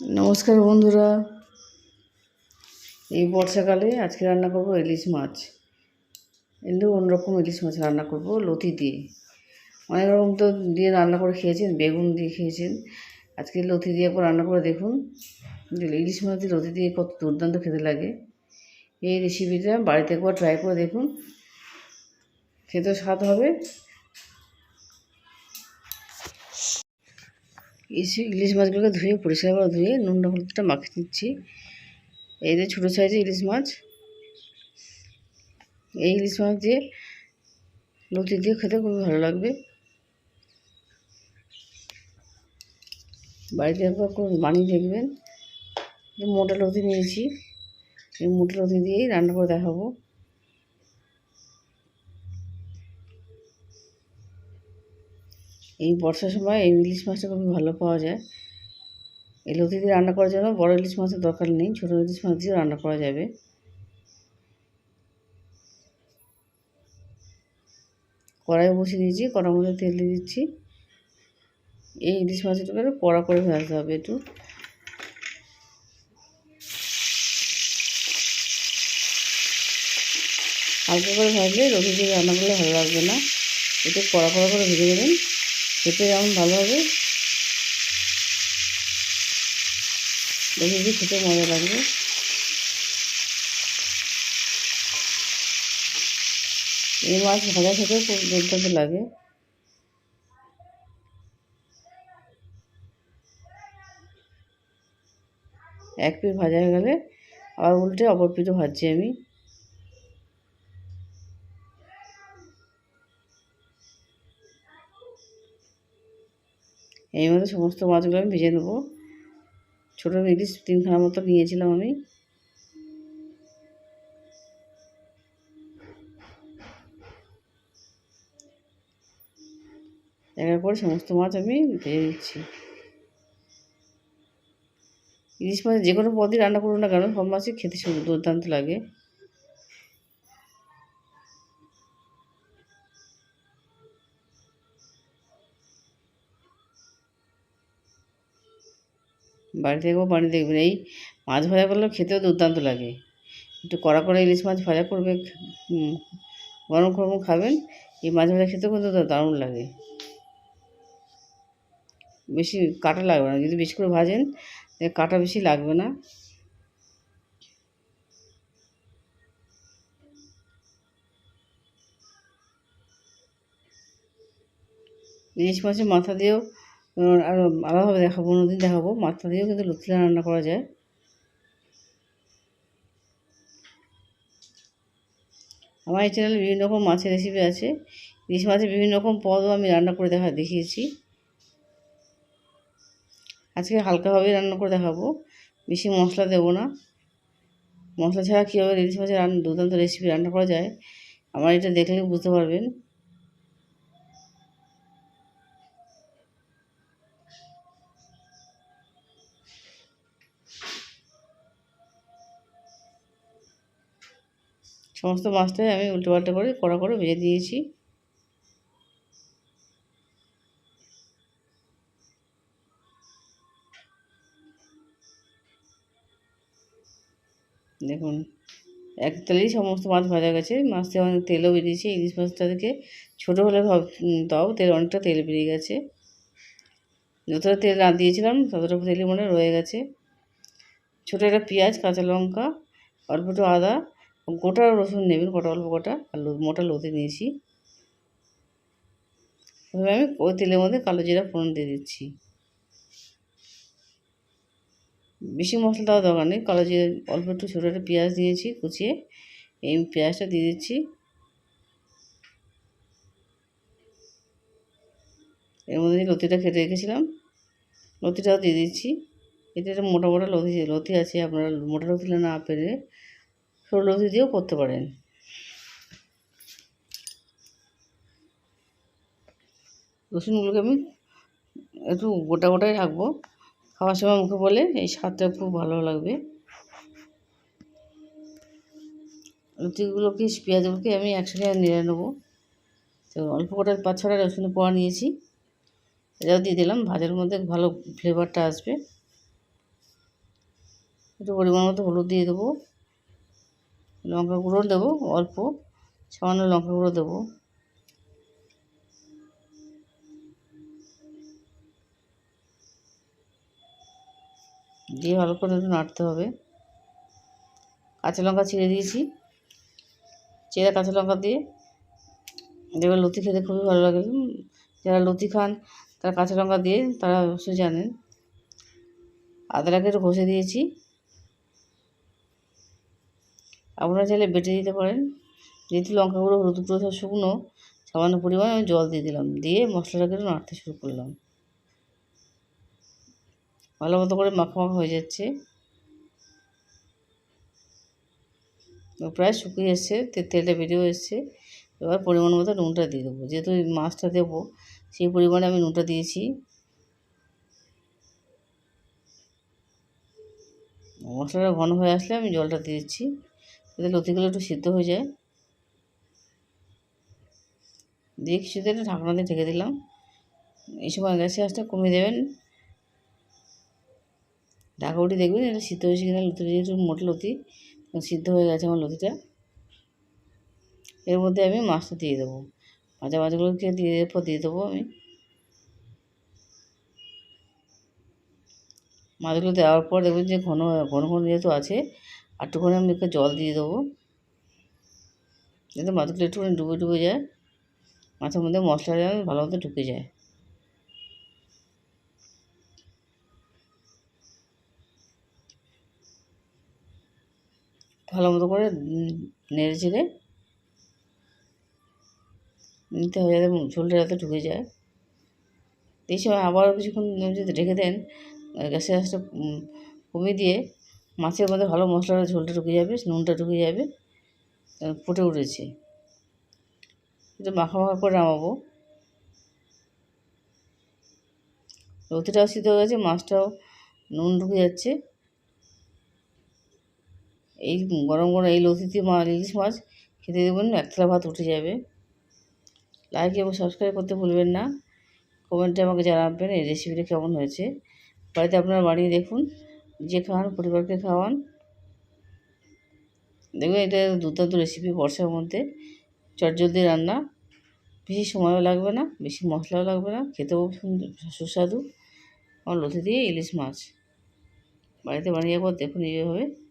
নমস্কার বন্ধুরা। এই বর্ষাকালে আজকে রান্না করব ইলিশ মাছ। কিন্তু অন্যরকম ইলিশ মাছ রান্না করব লতি দিয়ে। অনেক রকম তো দিয়ে রান্না করে খেয়েছেন, বেগুন দিয়ে খেয়েছেন। আজকে লতি দিয়ে একবার রান্না করে দেখুন। ইলিশ মাছ দিয়ে লতি দিয়ে কত দুর্দান্ত খেতে লাগে। এই রেসিপিটা বাড়িতে একবার ট্রাই করে দেখুন। খেতে স্বাদ হবে। ইলিশ ইলিশ মাছগুলোকে ধুয়ে, পরিষ্কার করে ধুয়ে নুন হলুদটা মাখিয়ে দিচ্ছি এই যে ছোটো সাইজের ইলিশ মাছ। এই ইলিশ মাছ দিয়ে লতি দিয়ে খেতে খুবই ভালো লাগবে। বাড়িতে একবার বানিয়ে দেখবেন। মোটা লতি নিয়েছি। এই মোটা লতি দিয়েই রান্না করে দেখাবো। এই বর্ষার সময় এই ইলিশ মাছটা খুবই ভালো পাওয়া যায়। এই লতি দিয়ে রান্না করার জন্য বড় ইলিশ মাছের দরকার নেই, ছোটো ইলিশ মাছ দিয়েও রান্না করা যাবে। কড়াই বসিয়ে দিয়েছি, কড়ার মধ্যে তেল দিয়ে দিচ্ছি। এই ইলিশ মাছটাকে কড়া করে ভাজতে হবে একটু। হালকা করে ভাজলে রবি দিয়ে রান্না করলে ভালো লাগবে না। একটু কড়া কড়া করে ভেজে দেবেন খেতে যেমন ভালো হবে। দেখে খেতে মজা লাগবে। এই মাছ ভাজা খেতেও খুব দুর্দান্ত লাগে। এক পিঠ ভাজা হয়ে গেলে আবার উল্টে অপর পিঠও ভাজছি আমি। এই মতো সমস্ত মাছগুলো আমি ভেজে নেব। ছোটো ইলিশ তিনখানা মতো নিয়েছিলাম আমি। দেখার পরে সমস্ত মাছ আমি ভেজে দিচ্ছি ইলিশ মাছ যে কোনো পদই রান্না করুন না কেন, সব মাছই খেতে দুর্দান্ত লাগে। বাড়িতে একবার পানি দেখবেন এই মাছ ভাজা করলেও খেতেও দুর্দান্ত লাগে। একটু কড়া করে ইলিশ মাছ ভাজা করবে গরম গরম খাবেন, এই মাছ ভাজা খেতেও কিন্তু দারুণ লাগে। বেশি কাটা লাগবে না, যদি বেশি করে ভাজেন কাটা বেশি লাগবে না। ইলিশ মাছের মাথা দিয়েও আর আলাদাভাবে দেখাবো, অন্যদিন দেখাবো। মাথা দিয়েও কিন্তু লুচি রান্না করা যায়। আমার এই চ্যানেলে বিভিন্ন রকম মাছের রেসিপি আছে। ইলিশ মাছের বিভিন্ন রকম পদও আমি রান্না করে দেখা, দেখিয়েছি। আজকে হালকাভাবেই রান্না করে দেখাবো। বেশি মশলা দেবো না। মশলা ছাড়া কীভাবে ইলিশ মাছের রান্না দুর্দান্ত রেসিপি রান্না করা যায়, আমার এটা দেখলে বুঝতে পারবেন। সমস্ত মাছটাই আমি উল্টো পাল্টা করে কড়া করে ভেজে দিয়েছি। দেখুন এক তেলেই সমস্ত মাছ ভাজা গেছে। মাছ থেকে অনেক তেলও বেরিয়েছে। ইলিশ মাছটা থেকে ছোটো হলে তাও তেল অনেকটা তেল বেরিয়ে গেছে। যতটা তেল না দিয়েছিলাম, ততটা তেলই মনে রয়ে গেছে। ছোটো একটা পেঁয়াজ, কাঁচা লঙ্কা, অল্প একটু আদা গোটা রসুন নেবেন, গোটা অল্প গোটা, আর মোটা লতি নিয়েছি। এবার আমি ওই তেলের মধ্যে কালো জিরা ফোড়ন দিয়ে দিচ্ছি। বেশি মশলা দেওয়ার দরকার নেই, কালো জিরে, অল্প একটু ছোটো একটা পেঁয়াজ দিয়েছি কুচিয়ে এই পেঁয়াজটা দিয়ে দিচ্ছি। এর মধ্যে লতিটা কেটে রেখেছিলাম, লতিটাও দিয়ে দিচ্ছি। এতে একটা মোটা মোটা লতি লতি আছে, আপনারা মোটা লতি না পেরে লতি দিয়েও করতে পারেন। রসুনগুলোকে আমি একটু গোটা গোটাই রাখব। খাওয়ার সময় মুখে বলে এই স্বাদটা খুব ভালো লাগবে। লুচিগুলোকে, পেঁয়াজগুলোকে আমি একসাথে নেড়ে নেব। তো অল্প কটা পাঁচ ছটা রসুন পোয়া নিয়েছি। এটাও দিয়ে দিলাম ভাজার মধ্যে ভালো ফ্লেভারটা আসবে। একটু পরিমাণ মতো হলুদ দিয়ে দেবো। লঙ্কা গুঁড়ো দেবো, অল্প, সামান্য লঙ্কা গুঁড়ো দেবো। দিয়ে ভালো করে নাড়তে হবে। কাঁচা লঙ্কা ছিঁড়ে দিয়েছি। চেরা কাঁচা লঙ্কা দিয়ে এবার লতি খেতে খুবই ভালো লাগে যারা লতি খান তারা কাঁচা লঙ্কা দিয়ে তারা অবশ্যই জানেন। একটু ঘষে দিয়েছি। আপনারা চাইলে বেটে দিতে পারেন। যেহেতু লঙ্কা গুঁড়ো, হলুদ গুঁড়ো সব শুকনো, সামান্য পরিমাণে আমি জল দিয়ে দিলাম। দিয়ে মশলাটাকে নাড়তে শুরু করলাম। ভালো মতো করে মাখা মাখা হয়ে যাচ্ছে। প্রায় শুকিয়ে এসছে তেলটা বেরিয়েও এসছে। এবার পরিমাণ মতো নুনটা দিয়ে দেবো। যেহেতু মাছটা দেবো, সেই পরিমাণে আমি নুনটা দিয়েছি। মশলাটা ঘন হয়ে আসলে আমি জলটা দিয়ে দিচ্ছি। যাতে লতিগুলো একটু সিদ্ধ হয়ে যায়। দিয়ে কিছুতে একটু ঢাকনা দিয়ে ঢেকে দিলাম। এই সময় গ্যাসের আঁচটা কমিয়ে দেবেন। ঢাকা উঠে দেখবেন এটা সিদ্ধ হয়েছে কিনা লতিটা যেহেতু মোটা লতি সিদ্ধ হয়ে গেছে আমার লতিটা। এর মধ্যে আমি মাছটা দিয়ে দেবো। ভাজা মাছগুলোকে দিয়ে দেওয়ার পর দিয়ে দেবো আমি। মাছগুলো দেওয়ার পর দেখবেন যে ঘন ঘন ঘন যেহেতু আছে একটুখানি আমি একটু জল দিয়ে দেবো। যাতে মাছগুলো একটুখানি ডুবে ডুবে যায়। মাছের মধ্যে মশলাটা যেন ভালো মতো ঢুকে যায়। ভালো মতো করে নেড়ে চেড়ে নিতে হবে যাতে ঝোলটা যাতে ঢুকে যায়। এই সময় আবার কিছুক্ষণ যদি রেখে দেন, গ্যাসের আঁচটা কমিয়ে দিয়ে মাছের মধ্যে ভালো মশলাটা ঝোলটা ঢুকে যাবে, নুনটা ঢুকে যাবে ফুটে উঠেছে। একটু মাখা মাখা করে নামাবো। লতিটাও সিদ্ধ হয়ে গেছে, মাছটাও নুন ঢুকে যাচ্ছে। এই গরম গরম এই লতিতে মা ইলিশ মাছ খেতে দেবেন এক থালা ভাত উঠে যাবে। লাইক এবং সাবস্ক্রাইব করতে ভুলবেন না। কমেন্টে আমাকে জানাবেন এই রেসিপিটা কেমন হয়েছে। বাড়িতে আপনারা বানিয়ে দেখুন। যে খাওয়ান, পরিবারকে খাওয়ান। দেখবেন এটা দুর্দান্ত রেসিপি বর্ষার মধ্যে। চটজলদি রান্না। বেশি সময়ও লাগবে না, বেশি মশলাও লাগবে না। খেতেও সুস্বাদু। আমার লতি দিয়ে ইলিশ মাছ। বাড়িতে বানিয়ে একবার দেখুন এইভাবে।